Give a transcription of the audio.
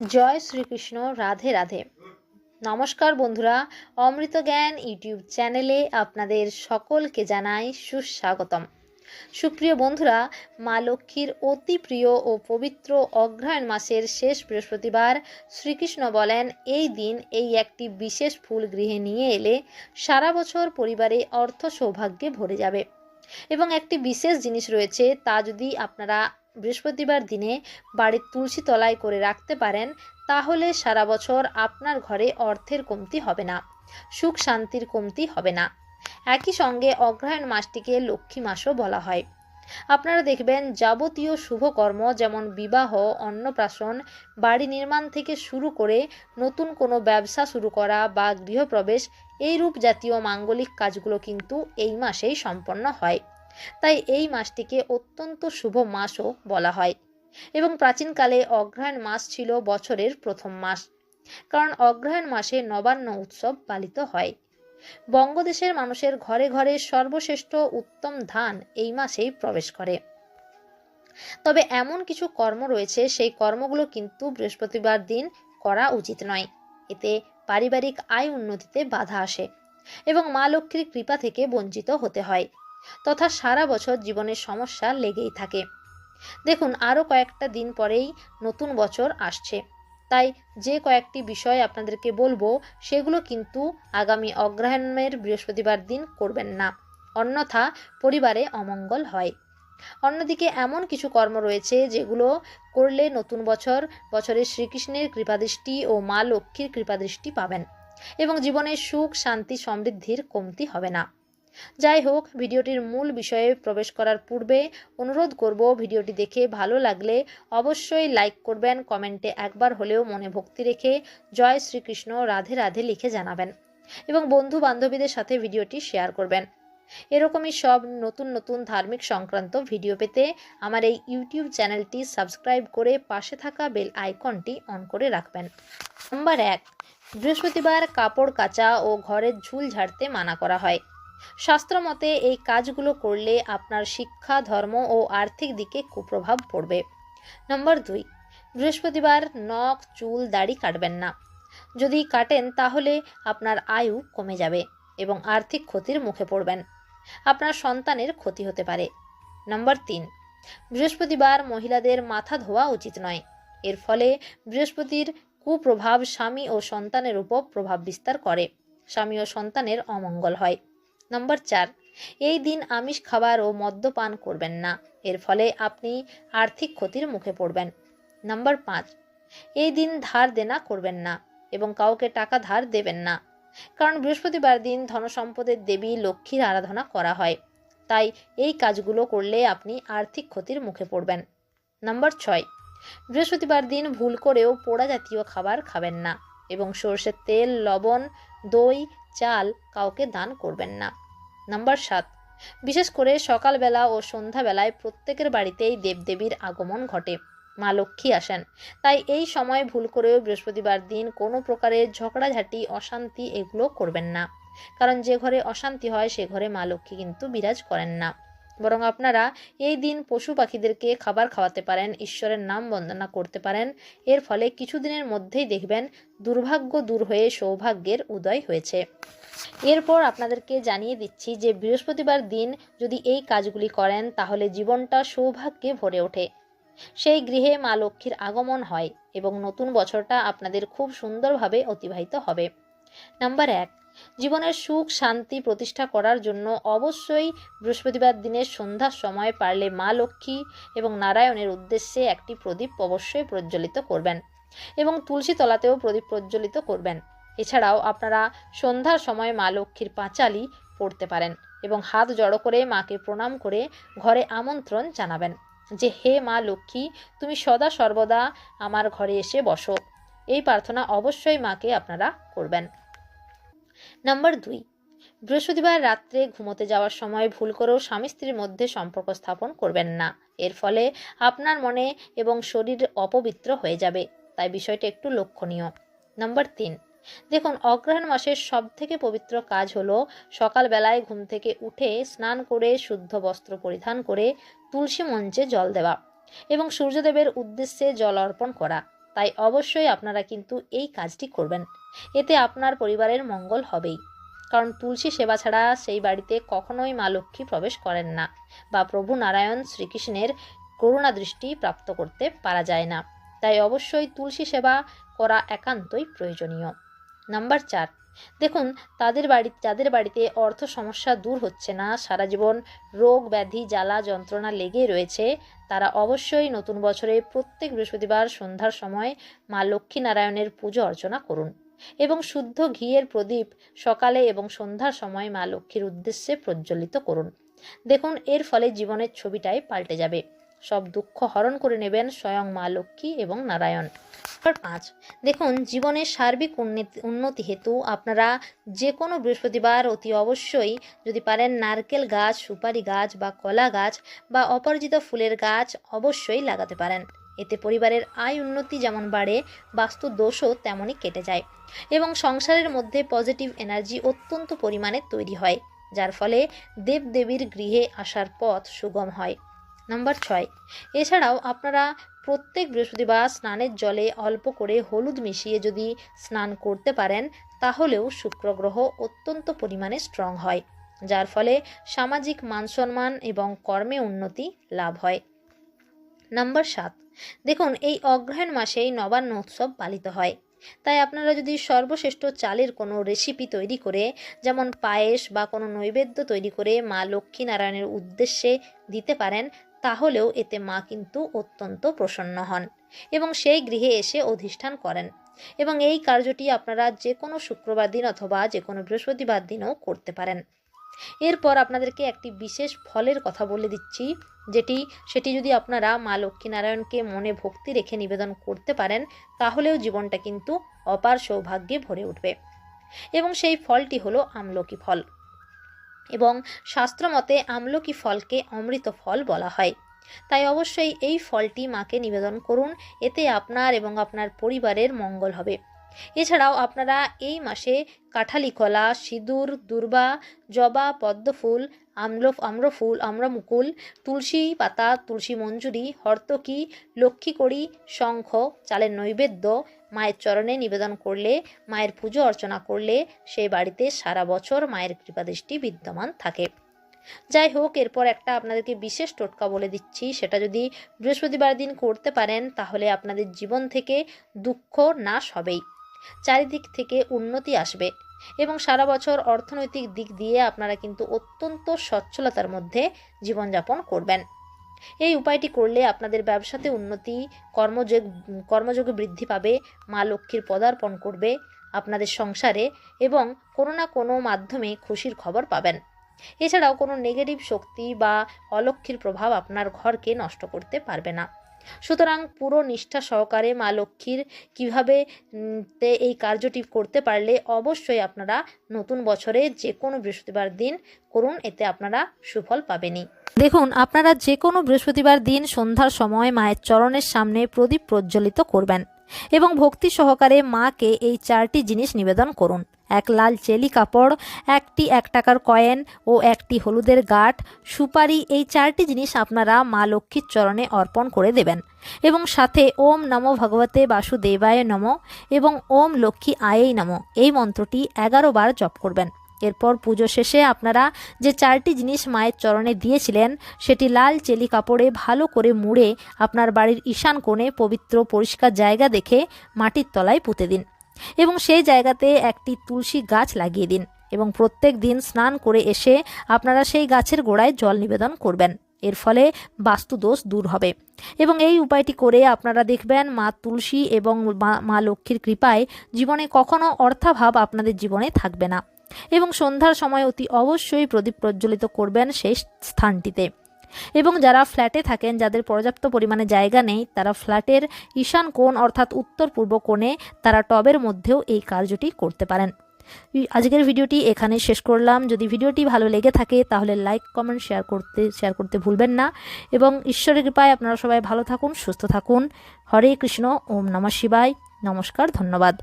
জয় শ্রীকৃষ্ণ, রাধে রাধে। নমস্কার বন্ধুরা, অমৃত জ্ঞান ইউটিউব চ্যানেলে আপনাদের সকলকে জানাই সুস্বাগতম। সুপ্রিয় বন্ধুরা, মা লক্ষ্মীর অতি প্রিয় ও পবিত্র অগ্রহায়ণ মাসের শেষ বৃহস্পতিবার শ্রীকৃষ্ণ বলেন, এই দিন এই একটি বিশেষ ফুল গৃহে নিয়ে এলে সারা বছর পরিবারে অর্থ সৌভাগ্যে ভরে যাবে। এবং একটি বিশেষ জিনিস রয়েছে, তা যদি আপনারা বৃহস্পতিবার দিনে বাড়ির তুলসী তলায় করে রাখতে পারেন, তাহলে সারা বছর আপনার ঘরে অর্থের কমতি হবে না, সুখ শান্তির কমতি হবে না। একই সঙ্গে অগ্রহায়ণ মাসটিকে লক্ষ্মী মাসও বলা হয়। আপনারা দেখবেন, যাবতীয় শুভকর্ম যেমন বিবাহ, অন্নপ্রাশন, বাড়ি নির্মাণ থেকে শুরু করে নতুন কোনো ব্যবসা শুরু করা বা গৃহপ্রবেশ এই রূপ জাতীয় মাঙ্গলিক কাজগুলো কিন্তু এই মাসেই সম্পন্ন হয়। তাই এই মাসটিকে অত্যন্ত শুভ মাসও বলা হয়। এবং প্রাচীনকালে অগ্রহায়ণ মাস ছিল বছরের প্রথম মাস। কারণ অগ্রহায়ণ মাসে নবান্ন উৎসব পালিত হয়। বঙ্গদেশের মানুষের ঘরে ঘরে সর্বশ্রেষ্ঠ উত্তম ধান এই মাসেই প্রবেশ করে। তবে এমন কিছু কর্ম রয়েছে, সেই কর্মগুলো কিন্তু বৃহস্পতিবার দিন করা উচিত নয়। এতে পারিবারিক আয় উন্নতিতে বাধা আসে এবং মা লক্ষ্মীর কৃপা থেকে বঞ্চিত হতে হয়। তথা সারা বছর জীবনের সমস্যা লেগেই থাকে। দেখুন, আরও কয়েকটা দিন পরেই নতুন বছর আসছে। তাই যে কয়েকটি বিষয় আপনাদেরকে বলব, সেগুলো কিন্তু আগামী অগ্রহায়ণের বৃহস্পতিবার দিন করবেন না। অন্যথা পরিবারে অমঙ্গল হয়। অন্যদিকে এমন কিছু কর্ম রয়েছে যেগুলো করলে নতুন বছর বছরের শ্রীকৃষ্ণের কৃপাদৃষ্টি ও মা লক্ষ্মীর কৃপাদৃষ্টি পাবেন এবং জীবনে সুখ, শান্তি, সমৃদ্ধির কমতি হবে না। যাই হোক ভিডিওটির মূল বিষয়ে প্রবেশ করার পূর্বে অনুরোধ করব ভিডিওটি দেখে ভালো লাগলে অবশ্যই লাইক করবেন, কমেন্টে একবার হলেও মনে ভক্তি রেখে জয় শ্রীকৃষ্ণ, রাধে রাধে লিখে জানাবেন এবং বন্ধু বান্ধবীদের সাথে ভিডিওটি শেয়ার করবেন। এরকমই সব নতুন নতুন ধার্মিক সংক্রান্ত ভিডিও পেতে আমার এই ইউটিউব চ্যানেলটি সাবস্ক্রাইব করে পাশে থাকা বেল আইকনটি অন করে রাখবেন। নাম্বার এক, বৃহস্পতিবার কাপড় কাচা ও ঘরের ঝুল ঝাড়তে মানা করা হয়। শাস্ত্র মতে এই কাজগুলো করলে আপনার শিক্ষা, ধর্ম ও আর্থিক দিকে কুপ্রভাব পড়বে। নম্বর দুই, বৃহস্পতিবার নখ, চুল, দাড়ি কাটবেন না। যদি কাটেন তাহলে আপনার আয়ু কমে যাবে এবং আর্থিক ক্ষতির মুখে পড়বেন। আপনার সন্তানের ক্ষতি হতে পারে। নম্বর তিন, বৃহস্পতিবার মহিলাদের মাথা ধোয়া উচিত নয়। এর ফলে বৃহস্পতির কুপ্রভাব স্বামী ও সন্তানের উপর প্রভাব বিস্তার করে। স্বামী ও সন্তানের অমঙ্গল হয়। নম্বর চার, এই দিন আমিষ খাবার ও মদ্যপান করবেন না। এর ফলে আপনি আর্থিক ক্ষতির মুখে পড়বেন। নম্বর পাঁচ, এই দিন ধার দেনা করবেন না এবং কাউকে টাকা ধার দেবেন না। কারণ বৃহস্পতিবার দিন ধনসম্পদের দেবী লক্ষ্মীর আরাধনা করা হয়। তাই এই কাজগুলো করলে আপনি আর্থিক ক্ষতির মুখে পড়বেন। নম্বর ছয়, বৃহস্পতিবার দিন ভুল করেও পোড়া জাতীয় খাবার খাবেন না এবং সর্ষের তেল, লবণ, দই চাল কাউকে দান করবেন না। নাম্বার সাত, বিশেষ করে সকালবেলা ও সন্ধ্যাবেলায় প্রত্যেকের বাড়িতেই দেবদেবীর আগমন ঘটে। মা লক্ষ্মী আসেন। তাই এই সময় ভুল করেও বৃহস্পতিবার দিন কোনো প্রকারের ঝগড়াঝাঁটি, অশান্তি এগুলো করবেন না। কারণ যে ঘরে অশান্তি হয়, সে ঘরে মা লক্ষ্মী কিন্তু বিরাজ করেন না। বরং আপনারা এই দিন পশু পাখিদেরকে খাবার খাওয়াতে পারেন, ঈশ্বরের নাম বন্দনা করতে পারেন। এর ফলে কিছুদিনের মধ্যেই দেখবেন দুর্ভাগ্য দূর হয়ে সৌভাগ্যের উদয় হয়েছে। এরপর আপনাদেরকে জানিয়ে দিচ্ছি যে বৃহস্পতিবার দিন যদি এই কাজগুলি করেন, তাহলে জীবনটা সৌভাগ্যে ভরে ওঠে। সেই গৃহে মা লক্ষ্মীর আগমন হয় এবং নতুন বছরটা আপনাদের খুব সুন্দরভাবে অতিবাহিত হবে। নাম্বার এক জীবনের সুখ, শান্তি প্রতিষ্ঠা করার জন্য অবশ্যই বৃহস্পতিবার দিনের সন্ধ্যার সময় পারলে মা লক্ষ্মী এবং নারায়ণের উদ্দেশ্যে একটি প্রদীপ অবশ্যই প্রজ্বলিত করবেন এবং তুলসী তলাতেও প্রদীপ প্রজ্বলিত করবেন। এছাড়াও আপনারা সন্ধ্যার সময় মা লক্ষ্মীর পাঁচালি পড়তে পারেন এবং হাত জড়ো করে মাকে প্রণাম করে ঘরে আমন্ত্রণ জানাবেন যে, হে মা লক্ষ্মী, তুমি সদা সর্বদা আমার ঘরে এসে বসো। এই প্রার্থনা অবশ্যই মাকে আপনারা করবেন। নাম্বার দুই, বৃহস্পতিবার রাত্রে ঘুমোতে যাওয়ার সময় ভুল করেও স্বামী স্ত্রীর মধ্যে সম্পর্ক স্থাপন করবেন না। এর ফলে আপনার মনে এবং শরীর অপবিত্র হয়ে যাবে, তাই বিষয়টা একটু লক্ষণীয়। নাম্বার তিন, দেখুন অগ্রহায়ণ মাসের সব থেকে পবিত্র কাজ হলো সকালবেলায় ঘুম থেকে উঠে স্নান করে শুদ্ধ বস্ত্র পরিধান করে তুলসী মঞ্চে জল দেওয়া এবং সূর্যদেবের উদ্দেশ্যে জল অর্পণ করা। তাই অবশ্যই আপনারা কিন্তু এই কাজটি করবেন। এতে আপনার পরিবারের মঙ্গল হবেই। কারণ তুলসী সেবা ছাড়া সেই বাড়িতে কখনোই মা লক্ষ্মী প্রবেশ করেন না বা প্রভু নারায়ণ শ্রীকৃষ্ণের করুণা দৃষ্টি প্রাপ্ত করতে পারা যায় না। তাই অবশ্যই তুলসী সেবা করা একান্তই প্রয়োজনীয়। নাম্বার চার দেখুন, তাদের বাড়ি, যাদের বাড়িতে অর্থ সমস্যা দূর হচ্ছে না, সারা জীবন রোগ, ব্যাধি, জ্বালা, যন্ত্রণা লেগে রয়েছে, তারা অবশ্যই নতুন বছরে প্রত্যেক বৃহস্পতিবার সন্ধ্যার সময় মা লক্ষ্মী নারায়ণের পুজো অর্চনা করুন এবং শুদ্ধ ঘিয়ের প্রদীপ সকালে এবং সন্ধ্যার সময় মা লক্ষ্মীর উদ্দেশ্যে প্রজ্বলিত করুন। দেখুন, এর ফলে জীবনের ছবিটাই পাল্টে যাবে। সব দুঃখ হরণ করে নেবেন স্বয়ং মা লক্ষ্মী এবং নারায়ণ। নাম্বার পাঁচ। দেখুন, জীবনের সার্বিক উন্নতি উন্নতি হেতু আপনারা যে কোনো বৃহস্পতিবার অতি অবশ্যই যদি পারেন নারকেল গাছ, সুপারি গাছ বা কলা গাছ বা অপরাজিত ফুলের গাছ অবশ্যই লাগাতে পারেন। এতে পরিবারের আয় উন্নতি যেমন বাড়ে, বাস্তু দোষও তেমনই কেটে যায় এবং সংসারের মধ্যে পজিটিভ এনার্জি অত্যন্ত পরিমাণে তৈরি হয়, যার ফলে দেবদেবীর গৃহে আসার পথ সুগম হয়। নাম্বার ছয়। এছাড়াও আপনারা প্রত্যেক বৃহস্পতিবার স্নানের জলে অল্প করে হলুদ মিশিয়ে যদি স্নান করতে পারেন, তাহলেও শুক্র গ্রহ অত্যন্ত পরিমাণে স্ট্রং হয়, যার ফলে সামাজিক মানসম্মান এবং কর্মে উন্নতি লাভ হয়। নাম্বার সাত। দেখুন, এই অগ্রহায়ণ মাসেই নবান্ন উৎসব পালিত হয়। তাই আপনারা যদি সর্বশ্রেষ্ঠ চালের কোনো রেসিপি তৈরি করে, যেমন পায়েস বা কোনো নৈবেদ্য তৈরি করে মা লক্ষ্মী নারায়ণের উদ্দেশ্যে দিতে পারেন তাহলেও এতে মা কিন্তু অত্যন্ত প্রসন্ন হন এবং সেই গৃহে এসে অধিষ্ঠান করেন। এবং এই কার্যটি আপনারা যে কোনো শুক্রবার দিন অথবা যে কোনো বৃহস্পতিবার দিনও করতে পারেন। এরপর আপনাদেরকে একটি বিশেষ ফলের কথা বলে দিচ্ছি, যেটি, সেটি যদি আপনারা মা লক্ষ্মীনারায়ণকে মনে ভক্তি রেখে নিবেদন করতে পারেন, তাহলেও জীবনটা কিন্তু অপার সৌভাগ্যে ভরে উঠবে। এবং সেই ফলটি হলো আমলকি ফল। এবং শাস্ত্রমতে আমলকি ফলকে অমৃত ফল বলা হয়। তাই অবশ্যই এই ফলটি মাকে নিবেদন করুন, এতে আপনার এবং আপনার পরিবারের মঙ্গল হবে। এছাড়াও আপনারা এই মাসে কাঁঠালি কলা সিঁদুর, দুর্বা, জবা, পদ্মফুল আম্ল আম্রফুল, আম্রমুকুল, তুলসী পাতা, তুলসী মঞ্জুরি, হর্তকি, লক্ষ্মীকড়ি, শঙ্খ, চালের নৈবেদ্য মায়ের চরণে নিবেদন করলে, মায়ের পুজো অর্চনা করলে সেই বাড়িতে সারা বছর মায়ের কৃপাদৃষ্টি বিদ্যমান থাকে। যাই হোক, এরপর একটা আপনাদেরকে বিশেষ টোটকা বলে দিচ্ছি। সেটা যদি বৃহস্পতিবার দিন করতে পারেন, তাহলে আপনাদের জীবন থেকে দুঃখ নাশ হবেই। চারিদিক থেকে উন্নতি আসবে। এবং সারা বছর অর্থনৈতিক দিক দিয়ে আপনারা কিন্তু অত্যন্ত সচ্ছলতার মধ্যে জীবনযাপন করবেন। এই উপায়টি করলে আপনাদের ব্যবসাতে উন্নতি, কর্মযোগ, কর্মযোগে বৃদ্ধি পাবে, মা লক্ষ্মীর পদার্পণ করবে আপনাদের সংসারে এবং কোনো না কোনো মাধ্যমে খুশির খবর পাবেন। এছাড়াও কোনো নেগেটিভ শক্তি বা অলক্ষীর প্রভাব আপনার ঘরকে নষ্ট করতে পারবে না। সুতরাং পুরো নিষ্ঠা সহকারে মা লক্ষ্মীর কীভাবে এই কার্যটি করতে পারলে অবশ্যই আপনারা নতুন বছরে যে কোনো বৃহস্পতিবার দিন করুন, এতে আপনারা সুফল পাবেনই। দেখুন, আপনারা যে কোনো বৃহস্পতিবার দিন সন্ধ্যার সময় মায়ের চরণের সামনে প্রদীপ প্রজ্বলিত করবেন এবং ভক্তি সহকারে মাকে এই চারটি জিনিস নিবেদন করুন। এক লাল চেলি কাপড়, একটি এক টাকার কয়েন ও একটি হলুদের গাঁট। সুপারি, এই চারটি জিনিস আপনারা মা লক্ষ্মীর চরণে অর্পণ করে দেবেন। এবং সাথে ওম নমো ভগবতে বাসুদেবায় নম এবং ওম লক্ষ্মী আয়েই নম। এই মন্ত্রটি এগারো বার জপ করবেন। এরপর পুজো শেষে আপনারা যে চারটি জিনিস মায়ের চরণে দিয়েছিলেন, সেটি লাল চেলি কাপড়ে ভালো করে মুড়ে আপনার বাড়ির ঈশান কোণে পবিত্র পরিষ্কার জায়গা দেখে মাটির তলায় পুঁতে দিন। এবং সেই জায়গাতে একটি তুলসী গাছ লাগিয়ে দিন এবং প্রত্যেক দিন স্নান করে এসে আপনারা সেই গাছের গোড়ায় জল নিবেদন করবেন। এর ফলে বাস্তুদোষ দূর হবে। এবং এই উপায়টি করে আপনারা দেখবেন মা তুলসী এবং মা লক্ষ্মীর কৃপায় জীবনে কখনো অর্থাভাব আপনাদের জীবনে থাকবে না। এবং সন্ধ্যার সময় অতি অবশ্যই প্রদীপ প্রজ্বলিত করবেন সেই স্থানটিতে। এবং যারা ফ্ল্যাটে থাকেন, যাদের পর্যাপ্ত পরিমাণে জায়গা নেই, তারা ফ্ল্যাটের ঈশান কোণ অর্থাৎ উত্তর পূর্ব কোণে তারা টবের মধ্যেও এই কার্যটি করতে পারেন। আজকের ভিডিওটি এখানে শেষ করলাম। যদি ভিডিওটি ভালো লেগে থাকে, তাহলে লাইক কমেন্ট শেয়ার করতে শেয়ার করতে ভুলবেন না। এবং ঈশ্বরের কৃপায় আপনারা সবাই ভালো থাকুন, সুস্থ থাকুন। হরে কৃষ্ণ, ওম নমঃ শিবায়। নমস্কার, ধন্যবাদ।